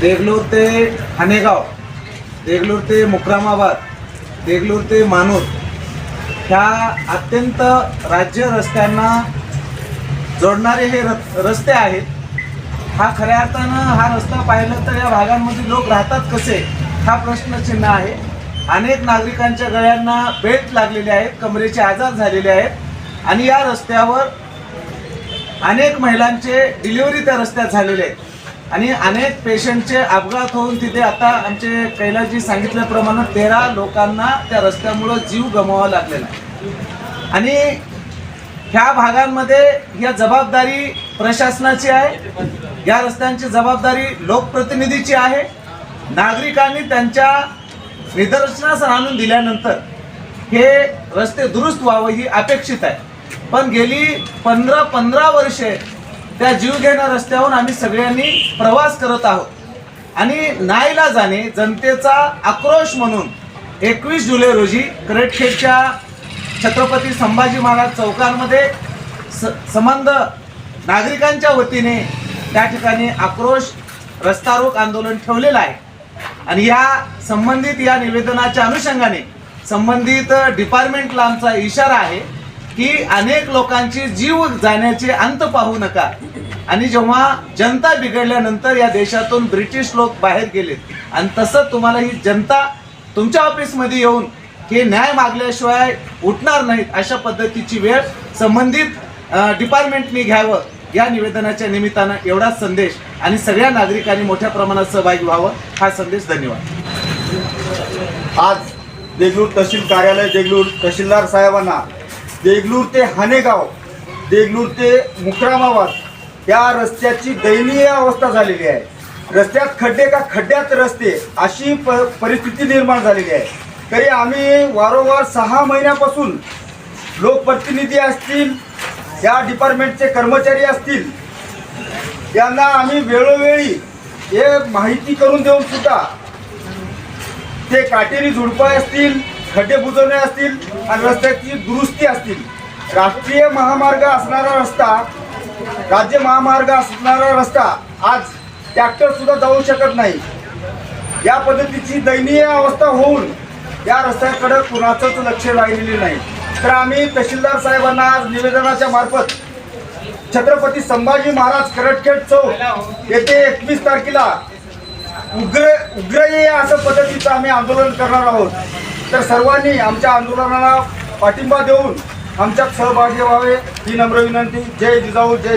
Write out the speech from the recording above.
देगलूर ते हानेगाव देगलूर ते मुक्रामाबाद देगलूर ते मानूर ह्या अत्यंत राज्य रस्त्यांना जोडणारे हे र- रस्ते आहेत. हा खऱ्या अर्थानं हा रस्ता पाहिलं तर या भागांमध्ये लोक राहतात कसे? हा प्रश्नचिन्ह आहे. अनेक नागरिकांच्या गळ्यांना बेल्ट लागलेले आहेत कमरेचे आजार झालेले आहेत आणि या रस्त्यावर अनेक महिलांचे डिलिव्हरी त्या रस्त्यात झालेले आहेत. आणि अनेक पेशंटचे अपघात होऊन तिथे आता आमचे कैलासजी सांगितल्याप्रमाणे तेरा लोकांना त्या रस्त्यामुळं जीव गमवावा लागलेला आहे. आणि ह्या भागांमध्ये या जबाबदारी प्रशासनाची आहे या रस्त्यांची जबाबदारी लोकप्रतिनिधीची आहे. नागरिकांनी त्यांच्या निदर्शनास आणून दिल्यानंतर हे रस्ते दुरुस्त व्हावं ही अपेक्षित आहे. पण गेली पंधरा पंधरा वर्षे त्या जीवघेण्या रस्त्यावर आम्ही सगळ्यांनी प्रवास करत आहोत. आणि नाईला जाणे जनतेचा आक्रोश म्हणून एकवीस जुलै रोजी करेटखेडच्या छत्रपती संभाजी महाराज चौकांमध्ये स संबंध नागरिकांच्या वतीने त्या ठिकाणी आक्रोश रस्ता रोक आंदोलन ठेवलेलं आहे. आणि या संबंधित या निवेदनाच्या अनुषंगाने संबंधित डिपार्टमेंटला आमचा इशारा आहे की अनेक लोकांची जीव जाण्याचे अंत पाहू नका. आणि जेव्हा जनता बिघडल्यानंतर या देशातून ब्रिटिश लोक बाहेर गेलेत आणि तसं तुम्हाला ही जनता तुमच्या ऑफिसमध्ये येऊन हे न्याय मागल्याशिवाय उठणार नाहीत अशा पद्धतीची वेळ संबंधित डिपार्टमेंटनी घ्यावं. या निवेदनाच्या निमित्तानं एवढा संदेश आणि सगळ्या नागरिकांनी मोठ्या प्रमाणात सहभागी व्हावं. हा संदेश धन्यवाद. आज देगलूर तहसील कार्यालय देगलूर तहसीलदार साहेबांना देगलूर ते हानेगाव देगलूर ते मुक्रामाबाद या रस्त्याची दयनीय अवस्था झालेली आहे. रस्त्यात खड्डे का खड्ड्यात रस्ते अशी प परिस्थिती निर्माण झालेली आहे. तरी आम्ही वारंवार सहा महिन्यापासून लोकप्रतिनिधी असतील या डिपार्टमेंटचे कर्मचारी असतील यांना आम्ही वेळोवेळी हे माहिती करून देऊन सुद्धा ते काटेरी झुडपं असतील खड्डे बुजवणे असतील आणि रस्त्याची दुरुस्ती असतील. राष्ट्रीय महामार्ग असणारा रस्ता राज्य महामार्ग असणारा रस्ता आज ट्रॅक्टर सुद्धा जाऊ शकत नाही. या पद्धतीची दयनीय अवस्था होऊन या रस्त्याकडे कुणाचंच लक्ष राहिलेले नाही. तर आम्ही तहसीलदार साहेबांना आज निवेदनाच्या मार्फत छत्रपती संभाजी महाराज करटखेड चौक येथे एकवीस तारखेला उग्र उग्र असं पद्धतीचं आम्ही आंदोलन करणार आहोत. तर सर्वांनी आमच्या आंदोलनाला पाठिंबा देऊन आमच्यात सहभागी व्हावे ही नम्र विनंती. जय जिजाऊ जय